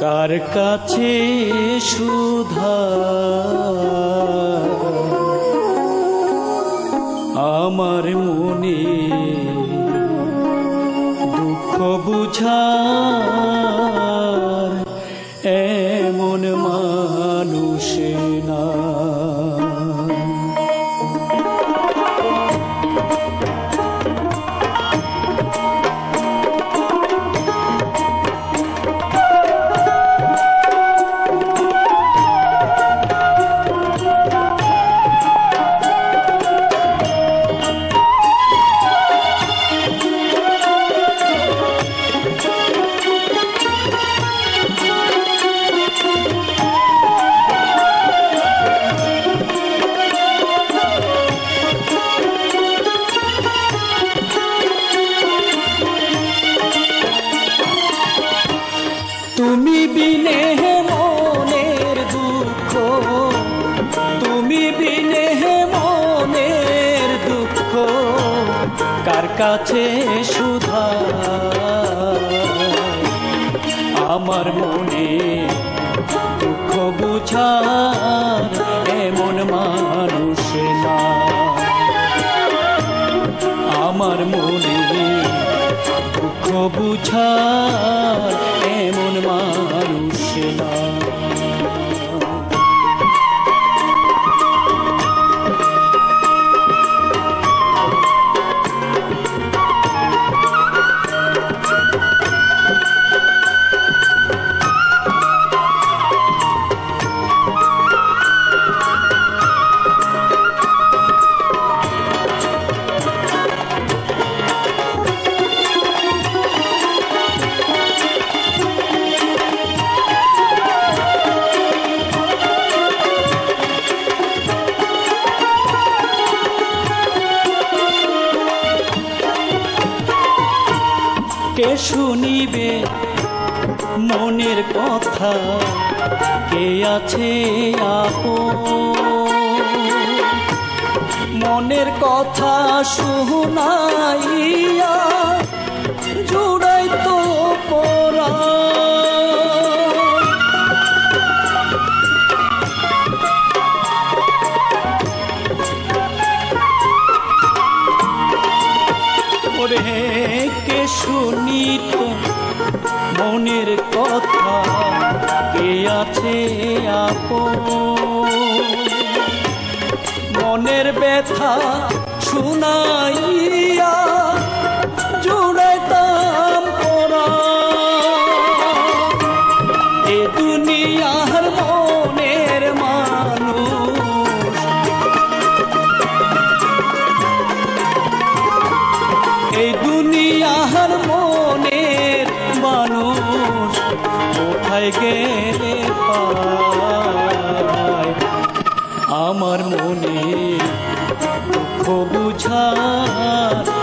কার কাছে সুধা আমার মনে দুঃখ বুঝার এমন মানুষ না। কাছে সুধা। আমার মনে দুঃখ বুঝার এমন মানুষ না। আমার মনে দুঃখ বুঝার শুনিবে মনের কথা। কে আছে আপন? মনের কথা শুনাইয়া শুনিত মনের কথা কে আছে আপন? মনের ব্যথা শুনাইয়া আমার মনে দুঃখ বুঝার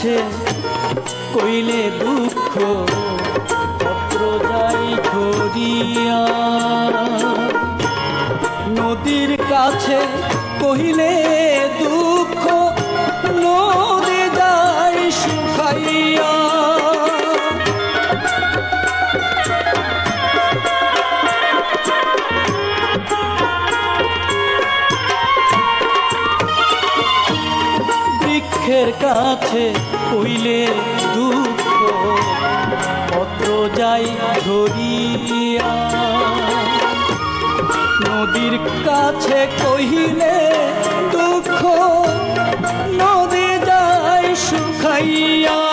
কাছে কইলে দুঃখ পত্র যাই ধরিয়া। নদীর কাছে কহিলে দুঃখ নদী যাই শুকাইয়া। বৃক্ষের কাছে কইলে দুঃখ পত্র যাই ধরিয়া। নদীর কাছে কহিলে দুঃখ নদী যাই শুকাইয়া।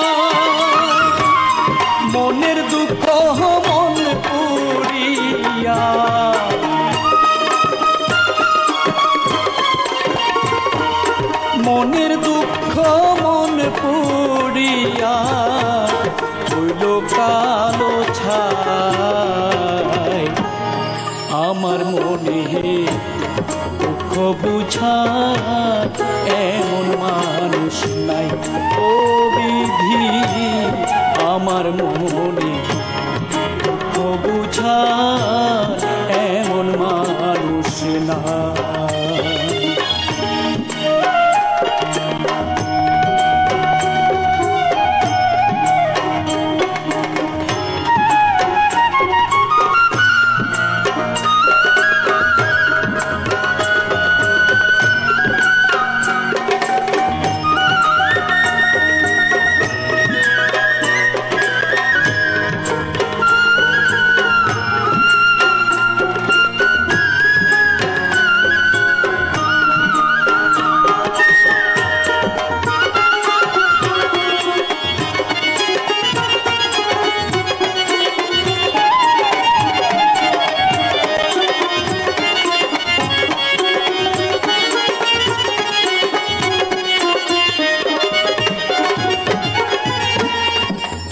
কালো ছাই। আমার মনে দুঃখ বুঝা এমন মানুষ নাই। ও বিধি আমার মনে দুঃখ বুঝা এমন মানুষ নাই।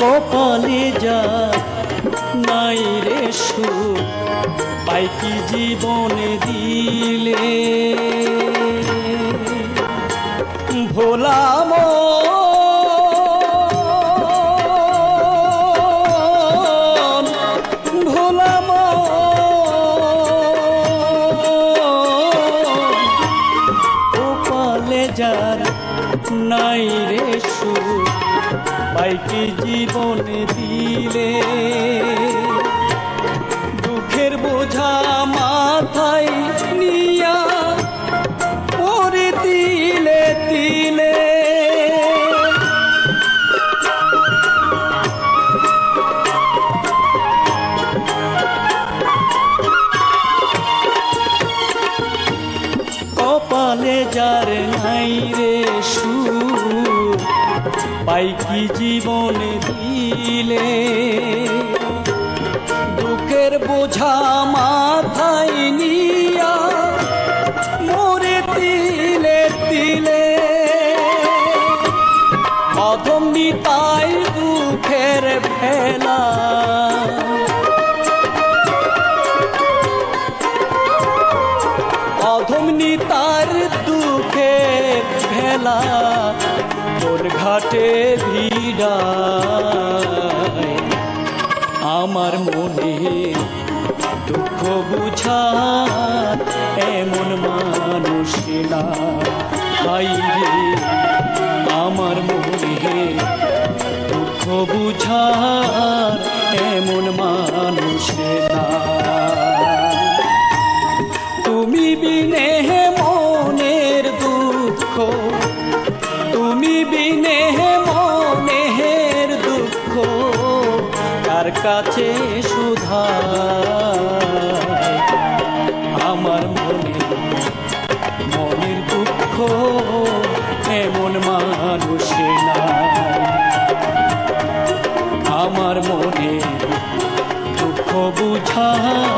কপালে যা নাই রে সুখ, পাই কি জীবনে দিলে? ভোলাম ভোলাম যার নাই রে সুখ পাইকি জীবনে দিলে। দুঃখের বোঝা মাথায় নিয়া পরে দিলে দিলে কপালে যার নাই রে সুর পাই কি জীবনে দিলে? দুঃখের বোঝা মাথায় নিয়া মরে তিলে তিলে। অধম ভিড়ায়। আমার মনে দুঃখ বুঝা এমন মানুষ হাই আমার মনে দুঃখ বুঝার আমার মনে দুঃখ বুঝা